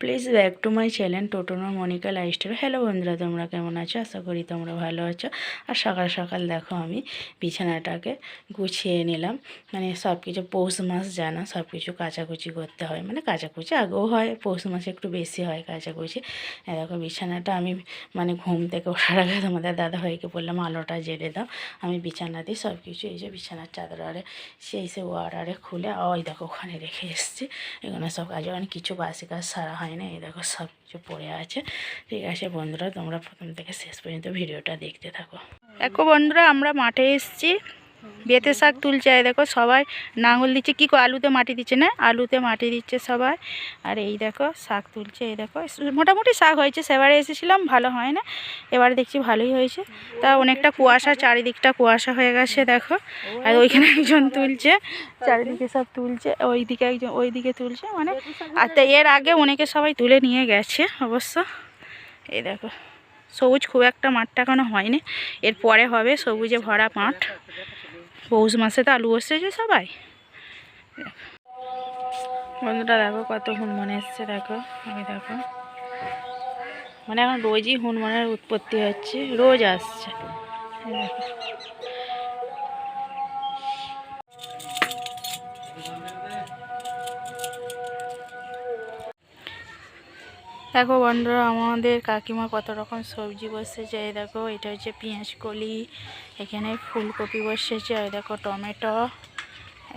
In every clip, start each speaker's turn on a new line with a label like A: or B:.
A: Please back to my channel টোটোনো Monika lifestyle hello বন্ধুরা, তোমরা কেমন আছো? আশা করি তোমরা ভালো আছো। আর সকাল সকাল দেখো আমি বিছানাটাকে গুছিয়ে নিলাম। মানে সব কিছু পৌষ মাস জানা সব কিছু কাচাকুচি করতে হয়। মানে কাচাকুচি আগেও হয়, পৌষ মাসে একটু বেশি হয় কাচাকুচি। দেখো বিছানাটা আমি মানে ঘুম থেকে ওঠার আগে তোমাদের দাদা ভাইকে বললাম, আলোটা জেলে দাও। আমি বিছানাতে সব কিছু এই যে বিছানার চাদর আরে সেই সে ওয়ার আরে খুলে, ওই দেখো ওখানে রেখে এসেছি। এখানে সব কাজ মানে কিছু বাসি কাজ সারা হয় না, এই দেখো সব কিছু পড়ে আছে। ঠিক আছে বন্ধুরা, তোমরা প্রথম থেকে শেষ পর্যন্ত ভিডিওটা দেখতে থাকো।
B: দেখো বন্ধুরা, আমরা মাঠে এসেছি। বেতে শাক তুলছে দেখো সবাই নাঙল দিচ্ছে। কী আলুতে মাটি দিচ্ছে না? আলুতে মাটি দিচ্ছে সবাই। আর এই দেখো শাক তুলছে, এই দেখো। মোটামুটি শাক হয়েছে, সেবারে এসেছিলাম, ভালো হয় না। এবারে দেখছি ভালোই হয়েছে। তা অনেকটা কুয়াশা, চারিদিকটা কুয়াশা হয়ে গেছে, দেখো। আর ওইখানে একজন তুলছে, চারিদিকে সব তুলছে, ওইদিকে একজন ওইদিকে তুলছে মানে আর এর আগে অনেকে সবাই তুলে নিয়ে গেছে অবশ্য। এই দেখো, সবুজ খুব একটা মাঠটা এখনও হয়নি। এরপরে হবে সবুজে ভরা মাঠ। পৌষ মাসে তো আলু বসেছে সবাই বন্ধুটা দেখো কত হনুমান এসছে, দেখো আমি দেখো মানে এখন রোজই হুনমনের উৎপত্তি হচ্ছে, রোজ আসছে দেখো। দেখো বন্ধুরা, আমাদের কাকিমা কত রকম সবজি বসেছে। এই দেখো, এটা হচ্ছে পেঁয়াজ কলি, এখানে ফুলকপি বসেছে। এই দেখো, টমেটো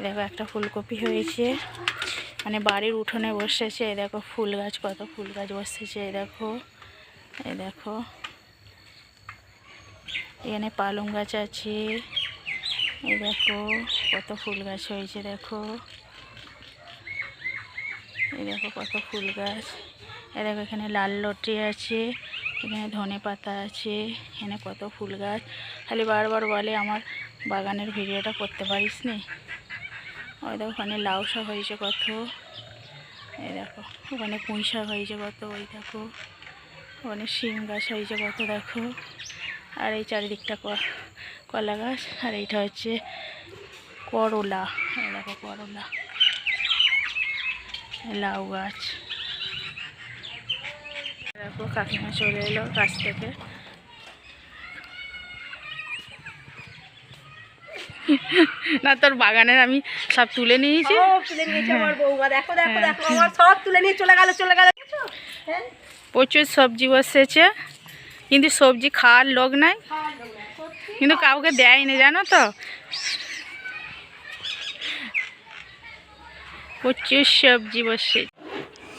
B: দেখো, একটা ফুলকপি হয়েছে। মানে বাড়ির উঠোনে বসেছে। এই দেখো, ফুল গাছ, কত ফুল গাছ বসেছে। এই দেখো এই দেখো, এখানে পালং গাছ আছে। এই দেখো, কত ফুল গাছ হয়েছে, দেখো। এই দেখো, কত ফুল গাছ। এই দেখো, এখানে লাল লটি আছে, এখানে ধনে পাতা আছে, এখানে কত ফুল গাছ। খালি বারবার বলে আমার বাগানের ভিডিওটা করতে পারিস নি? ওই দেখো, ওখানে লাউ শাক হয়েছে কত। এই দেখো, ওখানে পুঁই শাক হয়েছে কত, ওই দেখো। ওখানে শিম গাছ হয়েছে কত, দেখো। আর এই চারিদিকটা কলা গাছ, আর এইটা হচ্ছে করলা। দেখো, করলা। লাউ গাছ। দেখো কাকিমা চলে এলো গাছ থেকে। না তোর বাগানের আমি সব তুলে নিয়েছি।
C: তুলে নিয়েছে আমার বৌমা। দেখো দেখো। দেখো আমার সব তুলে নিয়ে চলে গেল চলে গেল। হ্যাঁ?
B: প্রচুর সবজি বসেছে কিন্তু সবজি খাওয়ার লোক নাই। কিন্তু কাউকে দেয়নি জানো তো? প্রচুর সবজি বসে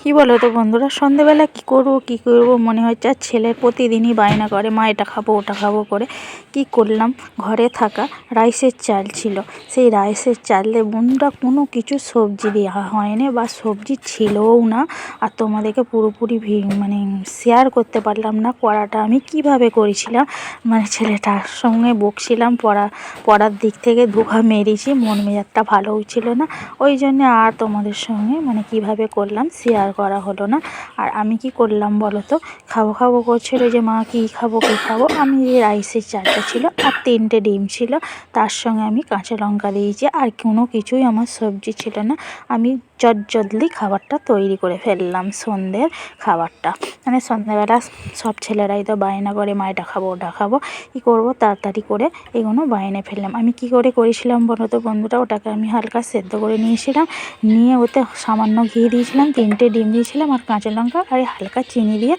B: কি বলো তো বন্ধুরা? সন্ধেবেলা কি করব কি করব? মনে হচ্ছে আর ছেলে প্রতিদিনই বায়না করে, মা এটা খাব, ওটা খাব করে। কি করলাম? ঘরে থাকা রাইসের চাল ছিল। সেই রাইসের চাল দিয়ে বন্ধুরা কোনো কিছু সবজি দেওয়া হয়নি বা সবজি ছিলও না। আর তোমাদেরকে পুরোপুরি মানে শেয়ার করতে পারলাম না পড়াটা আমি কীভাবে করেছিলাম। মানে ছেলেটার সঙ্গে বকছিলাম, পড়া, পড়ার দিক থেকে ধোকা মেরেছি, মন মেজাজটা ভালোও ছিল না। ওই জন্য আর তোমাদের সঙ্গে মানে কীভাবে করলাম শেয়ার করা হলো না। আর আমি কি করলাম বলো তো খাব খাব করছিল যে, মা, কী খাব কী খাব? আমি যে রাইসের চালটা ছিল আর তিনটে ডিম ছিল, তার সঙ্গে আমি কাঁচা লঙ্কা দিয়েছি। আর কোনো কিছুই আমার সবজি ছিল না। আমি চটজলদি খাবারটা তৈরি করে ফেললাম সন্ধ্যের খাবারটা। মানে সন্ধ্যেবেলা সব ছেলেরাই তো বায়না করে, মা, এটা খাব, ওটা খাব। কী করব? তাড়াতাড়ি করে এগুলো বায়না ফেললাম। আমি কি করে করেছিলাম বলো তো বন্ধুরা? ওটাকে আমি হালকা সেদ্ধ করে নিয়েছিলাম। নিয়ে ওতে সামান্য ঘি দিয়েছিলাম, তিনটে ডিম দিয়েছিলাম আর কাঁচা লঙ্কা আর হালকা চিনি দিয়ে